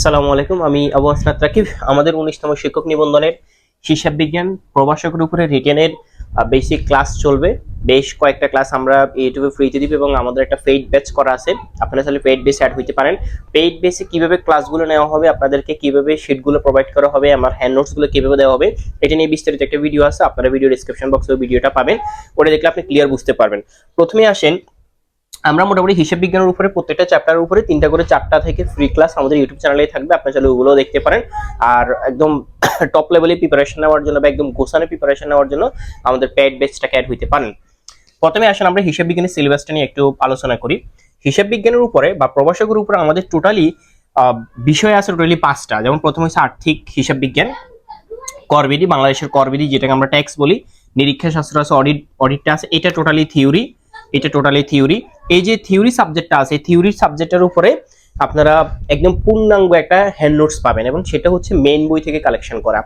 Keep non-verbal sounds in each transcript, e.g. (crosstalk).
সালামু আলাইকুম, আমি আবু আসনাত রাকিব। আমাদের উনিশতম শিক্ষক নিবন্ধনের হিসাব বিজ্ঞান প্রভাষকের উপরে রিটেনের বেসিক ক্লাস চলবে। বেশ কয়েকটা ক্লাস আমরা ইউটিউবে ফ্রিতে দিব এবং আমাদের একটা পেইড ব্যাচ করা আছে। আপনারা তাহলে পেইড বেসে অ্যাড হইতে পারেন। পেইড বেসে কীভাবে ক্লাসগুলো নেওয়া হবে, আপনাদেরকে কীভাবে শিটগুলো প্রোভাইড করা হবে, আমার হ্যান্ড নোটসগুলো কীভাবে দেওয়া হবে, এটা নিয়ে বিস্তারিত একটা ভিডিও আছে, আপনারা ভিডিও ডিসক্রিপশন বক্সে ভিডিওটা পাবেন। ওটা দেখলে আপনি ক্লিয়ার বুঝতে পারবেন। প্রথমে আসেন আমরা মোটামুটি হিসাব বিজ্ঞানের উপরে প্রত্যেকটা চ্যাপ্টারের উপরে তিনটা করে চারটা থেকে ফ্রি ক্লাস আমাদের ইউটিউব চ্যানেলে থাকবে, আপনার চাইলে ওগুলো দেখতে পারেন। আর একদম টপ লেভেলে প্রিপারেশন নেওয়ার জন্য বা একদম গোছানো প্রিপারেশন নেওয়ার জন্য আমাদের পেড বেসটাকে অ্যাড হইতে পারেন। প্রথমে আসেন আমরা হিসাব বিজ্ঞানের সিলেবাসটা নিয়ে একটু আলোচনা করি। হিসাব বিজ্ঞানের উপরে বা প্রভাষকের উপরে আমাদের টোটালি বিষয় আছে টোটালি পাঁচটা। যেমন প্রথম হচ্ছে আর্থিক হিসাব বিজ্ঞান করবিধি বাংলাদেশের করবিধি যেটাকে আমরা ট্যাক্স বলি নিরীক্ষা শাস্ত্র আছে অডিট অডিটটা আছে, এটা টোটালি থিওরি এটা টোটালি থিওরি এই যে থিওরি সাবজেক্টটা আছে থিওরি সাবজেক্টের উপরে আপনারা একদম পূর্ণাঙ্গ একটা হ্যান্ড নোটস পাবেন এবং সেটা হচ্ছে মেইন বই থেকে কালেকশন করা।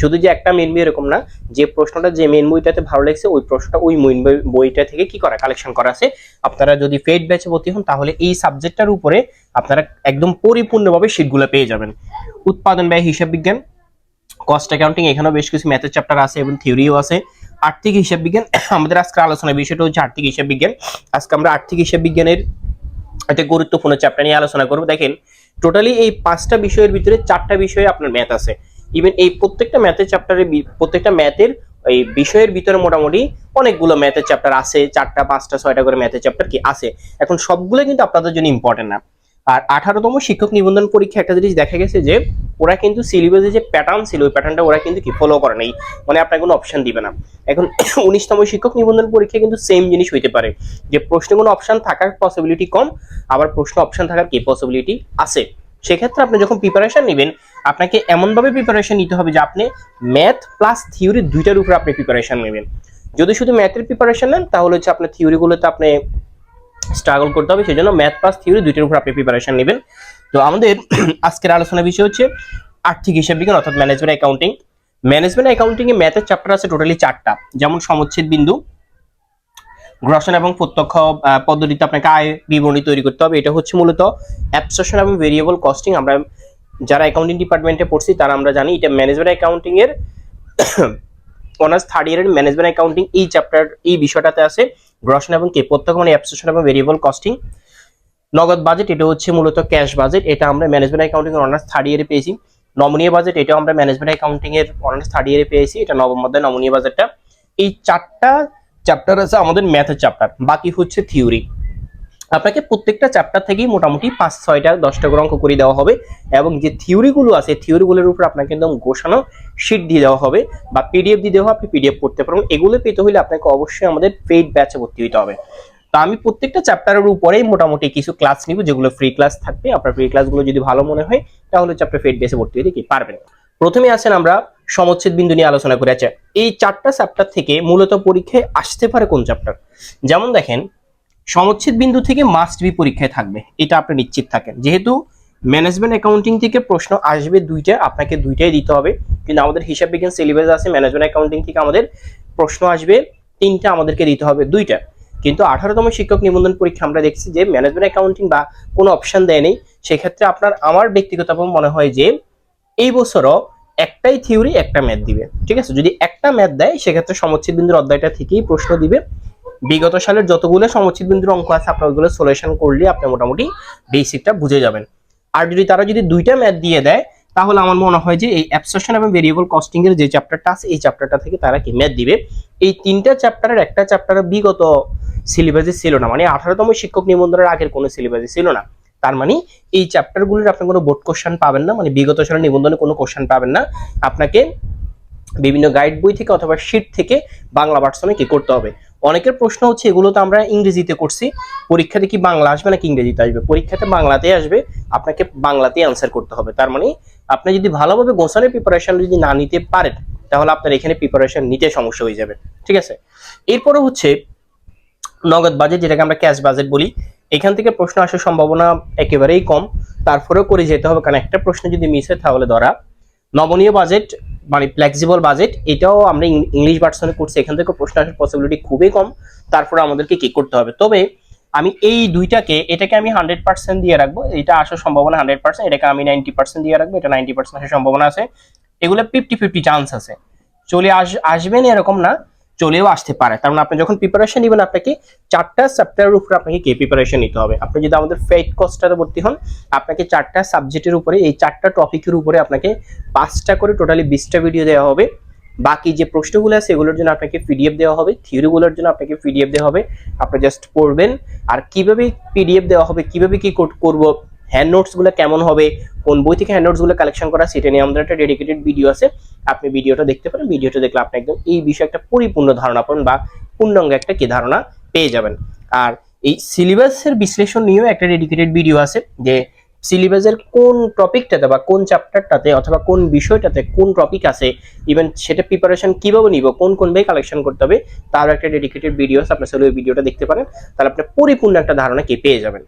শুধু যে একটা মেইন বই এরকম না, যে প্রশ্নটা যে মেইন বইটাতে ভালো লাগছে, ওই প্রশ্নটা ওই মেইন বইটা থেকে কি করা কালেকশন করা আছে? আপনারা যদি ফেড ব্যাচে ভর্তি হন, তাহলে এই সাবজেক্টটার উপরে আপনারা একদম পরিপূর্ণভাবে শীটগুলো পেয়ে যাবেন। উৎপাদন ব্যয়, হিসাব বিজ্ঞান কস্ট অ্যাকাউন্টিং এখানেও বেশ কিছু ম্যাথের চ্যাপ্টার আছে এবং থিওরিও আছে। আর্থিক হিসাব বিজ্ঞান, (coughs) আমাদের আজকে আলোচনার বিষয়টা হচ্ছে আর্থিক হিসাব বিজ্ঞান। আজকে আমরা আর্থিক হিসাব বিজ্ঞানের একটা গুরুত্বপূর্ণ চ্যাপ্টার নিয়ে আলোচনা করব। দেখেন টোটালি এই পাঁচটা বিষয়ের ভিতরে চারটা বিষয়ে আপনার ম্যাথ আছে। ইভেন এই প্রত্যেকটা ম্যাথের চ্যাপ্টারের প্রত্যেকটা ম্যাথের এই বিষয়ের ভিতরে মোটামুটি অনেকগুলো ম্যাথের চ্যাপ্টার আছে, চারটা, পাঁচটা, ছয়টা করে ম্যাথের চ্যাপ্টার কি আছে। এখন সবগুলো কিন্তু আপনাদের জন্য ইম্পর্টেন্ট না। আর আঠারোতম শিক্ষক নিবন্ধন পরীক্ষা একটা জিনিস দেখা গেছে যে ওরা কিন্তু সিলেবাসে যে প্যাটার্ন ছিল, ওই প্যাটার্নটা ওরা কিন্তু কি ফলো করে নাই। মানে আপনার কোনো অপশন দিবে না। এখন (coughs) উনিশতম শিক্ষক নিবন্ধন পরীক্ষা কিন্তু সেম জিনিস হইতে পারে। যে প্রশ্নে কোনো অপশন থাকার পসিবিলিটি কম, আবার প্রশ্ন অপশন থাকার কি পসিবিলিটি আছে? সেক্ষেত্রে আপনি যখন প্রিপারেশন নেবেন, আপনাকে এমনভাবে প্রিপারেশন নিতে হবে যে আপনি ম্যাথ প্লাস থিওরি দুইটার উপরে আপনি প্রিপারেশন নেবেন। যদি শুধু ম্যাথের প্রিপারেশন নেন, তাহলে হচ্ছে আপনার থিওরিগুলোতে আপনি স্ট্রাগল করতে হবে। সেই জন্য ম্যাথ প্লাস থিওরি দুইটার উপর আপনি প্রিপারেশন নেবেন। তো আমাদের (clears throat) আজকের আলোচনার বিষয় হচ্ছে আর্থিক হিসাব বিজ্ঞান, অর্থাৎ ম্যানেজমেন্ট অ্যাকাউন্টিং ম্যানেজমেন্ট অ্যাকাউন্টিং এ ম্যাথের চ্যাপ্টার আছে টোটালি চারটা। যেমন সমচ্ছেদ বিন্দু, গ্রসন এবং প্রত্যক্ষ পদ্ধতিতে আপনাকে আয় বিবরণী তৈরি করতে হবে। এটা হচ্ছে মূলত অ্যাবসর্পশন এবং ভেরিয়েবল কস্টিং আমরা যারা অ্যাকাউন্টিং ডিপার্টমেন্টে পড়ছি, তারা আমরা জানি এটা ম্যানেজমেন্ট অ্যাকাউন্টিং এর অনার্স থার্ড ইয়ারের ম্যানেজমেন্ট অ্যাকাউন্টিং এই চ্যাপ্টার এই বিষয়টাতে আছে। গ্রসন এবং কে, প্রত্যক্ষ মানে অ্যাবসর্পশন এবং ভেরিয়েবল কস্টিং নগদ বাজেট এটা হচ্ছে মূলত ক্যাশ বাজেট এটা আমরা ম্যানেজমেন্ট অ্যাকাউন্টিং এর অনার্স থার্ড ইয়ারে পেয়েছি। নমনীয় বাজেট এটাও আমরা ম্যানেজমেন্ট অ্যাকাউন্টিং এর অনার্স থার্ড ইয়ারে পেয়েছি, এটা নবম অধ্যায় নমনীয় বাজেটটা এই চারটা চ্যাপ্টার আছে আমাদের ম্যাথের চ্যাপ্টার বাকি হচ্ছে থিওরি আপনাকে প্রত্যেকটা চ্যাপ্টার থেকেই মোটামুটি পাঁচ, ছয়টা, দশটা করে অঙ্ক করে দেওয়া হবে এবং যে থিওরিগুলো আছে থিওরিগুলোর উপর আপনাকে একদম গোছানো শিট দিয়ে দেওয়া হবে বা পিডিএফ দিয়ে দেওয়া আপনি পিডিএফ পড়তে পারবেন। এগুলো পেতে হলে আপনাকে অবশ্যই আমাদের পেইড ব্যাচে ভর্তি হতে হবে। তো আমি প্রত্যেকটা চ্যাপ্টারের উপরেই মোটামুটি কিছু ক্লাস নিব, যেগুলো ফ্রি ক্লাস থাকবে। আপনার ফ্রি ক্লাসগুলো যদি ভালো মনে হয়, তাহলে চ্যাপ্টার পেইড বেসে ভর্তি হতে কি পারবেন। প্রথমে আছেন আমরা সমচ্ছেদ বিন্দু নিয়ে আলোচনা করে। আছে এই চারটা চ্যাপ্টার থেকে মূলত পরীক্ষায় আসতে পারে কোন চ্যাপ্টার যেমন দেখেন, সমচ্ছেদ বিন্দু থেকে মাস্ট বি পরীক্ষায় থাকবে, এটা আপনি নিশ্চিত থাকেন। যেহেতু ম্যানেজমেন্ট অ্যাকাউন্টিং থেকে প্রশ্ন আসবে দুইটা, আপনাকে দুইটাই দিতে হবে। কিন্তু আমাদের হিসাব বিজ্ঞান সিলেবাস আছে ম্যানেজমেন্ট অ্যাকাউন্টিং থেকে আমাদের প্রশ্ন আসবে, তিনটা আমাদেরকে দিতে হবে, দুইটা। কিন্তু আঠারোতম শিক্ষক নিবন্ধন পরীক্ষা আমরা দেখছি যে ম্যানেজমেন্ট অ্যাকাউন্টিং বা কোনো অপশন দেয়নি সেক্ষেত্রে আপনার আমার ব্যক্তিগতভাবে মনে হয় যে এই বছরও একটাই থিওরি একটা ম্যাথ দিবে। ঠিক আছে? যদি একটা ম্যাথ দেয়, সেক্ষেত্রে সমচ্ছেদ বিন্দুর অধ্যায়টা থেকেই প্রশ্ন দিবে। বিগত সালের যতগুলো সমচ্ছেদ বিন্দুর অঙ্ক আছে, আপনার ওইগুলো সলিউশন করলে আপনি মোটামুটি বেসিকটা বুঝে যাবেন। আর যদি তারা যদি দুইটা ম্যাথ দিয়ে দেয়, তাহলে আমার মনে হয় যে এই অ্যাবসর্পশন এবং ভেরিয়েবল কস্টিং এর যে চ্যাপ্টারটা আছে, এই চ্যাপ্টারটা থেকে তারা কি ম্যাথ দিবে? এই তিনটা চ্যাপ্টারের একটা চ্যাপ্টার বিগত সিলেবাসে ছিল না। মানে আঠারোতম শিক্ষক নিবন্ধনের আগের কোনো সিলেবাসে ছিল না। তার মানে এই চ্যাপ্টারগুলোর আপনি কোনো বোর্ড কোশ্চেন পাবেন না মানে বিগত সালের নিবন্ধনে কোনো কোশ্চেন পাবেন না। আপনাকে বিভিন্ন গাইড বই থেকে অথবা শিট থেকে বাংলা ভার্সনে কি করতে হবে? অনেকের প্রশ্ন হচ্ছে, এগুলো তো আমরা ইংরেজিতে করছি। পরীক্ষাতে কি বাংলা আসবে নাকি ইংরেজিতে আসবে? পরীক্ষাতে বাংলাতে আসবে, আপনাকে বাংলাতে অ্যান্সার করতে হবে। তার মানে আপনি যদি ভালোভাবে গোছানোর প্রিপারেশন যদি না নিতে পারেন, তাহলে আপনার এখানে প্রিপারেশন নিতে সমস্যা হয়ে যাবে। ঠিক আছে? এরপরে হচ্ছে নগদ বাজেট যেটাকে আমরা ক্যাশ বাজেট বলি, এখান থেকে প্রশ্ন আসার সম্ভাবনা একেবারেই কম। তারপরেও করে যেতে হবে, কারণ একটা প্রশ্ন যদি মিস হয়, তাহলে ধরা। নমনীয় বাজেট মানে ফ্লেক্সিবল বাজেট এটাও আমরা ইংলিশ ভার্সনে করছি। এখান থেকে প্রশ্ন আসার পসিবিলিটি খুবই কম। তারপরে আমাদেরকে কি করতে হবে? তবে আমি এই দুইটাকে, এটাকে আমি হান্ড্রেড পার্সেন্ট দিয়ে রাখব। এটা আসার সম্ভাবনা হান্ড্রেড পার্সেন্ট এটাকে আমি নাইনটি পার্সেন্ট দিয়ে রাখব। এটা নাইনটি পার্সেন্ট আসার সম্ভাবনা আছে। এগুলো ফিফটি ফিফটি চান্স আছে। চলে আস আসবেন এরকম না। চলেও আসতে পারে। কারণ আপনি যখন প্রিপারেশন নেবেন, আপনাকে চারটা চ্যাপ্টারের উপরে আপনাকে কে প্রিপারেশন নিতে হবে। আপনি যদি আমাদের ফেট কোর্সটাতে ভর্তি হন, আপনাকে চারটা সাবজেক্টের উপরে, এই চারটা টপিকের উপরে আপনাকে পাঁচটা করে টোটালি বিশটা ভিডিও দেওয়া হবে। বাকি যে প্রশ্নগুলো আছে, এগুলোর জন্য আপনাকে পিডিএফ দেওয়া হবে। থিওরিগুলোর জন্য আপনাকে পিডিএফ দেওয়া হবে। আপনি জাস্ট পড়বেন। আর কীভাবে পিডিএফ দেওয়া হবে, কীভাবে কি করব হ্যান্ড নোটসগুলো কেমন হবে, কোন বই থেকে হ্যান্ড নোটসগুলো কালেকশন করা, সেটা নিয়ে আমাদের একটা ডেডিকেটেড ভিডিও আছে। আপনি ভিডিওটা দেখতে পারেন, ভিডিওটা দেখলে আপনি একদম এই বিষয়ে একটা পরিপূর্ণ ধারণা পাবেন বা পূর্ণাঙ্গ একটা কি ধারণা পেয়ে যাবেন। আর এই সিলেবাসের বিশ্লেষণ নিয়েও একটা ডেডিকেটেড ভিডিও আছে, যে সিলেবাসের কোন টপিকটাতে বা কোন চ্যাপ্টারটাতে অথবা কোন বিষয়টাতে কোন টপিক আছে ইভেন সেটা প্রিপারেশন কীভাবে নিব, কোন কোন বই কালেকশন করতে হবে তার একটা ডেডিকেটেড ভিডিও আছে, আপনি চাইলে ওই ভিডিওটা দেখতে পারেন, তাহলে আপনি পরিপূর্ণ একটা ধারণা কি পেয়ে যাবেন।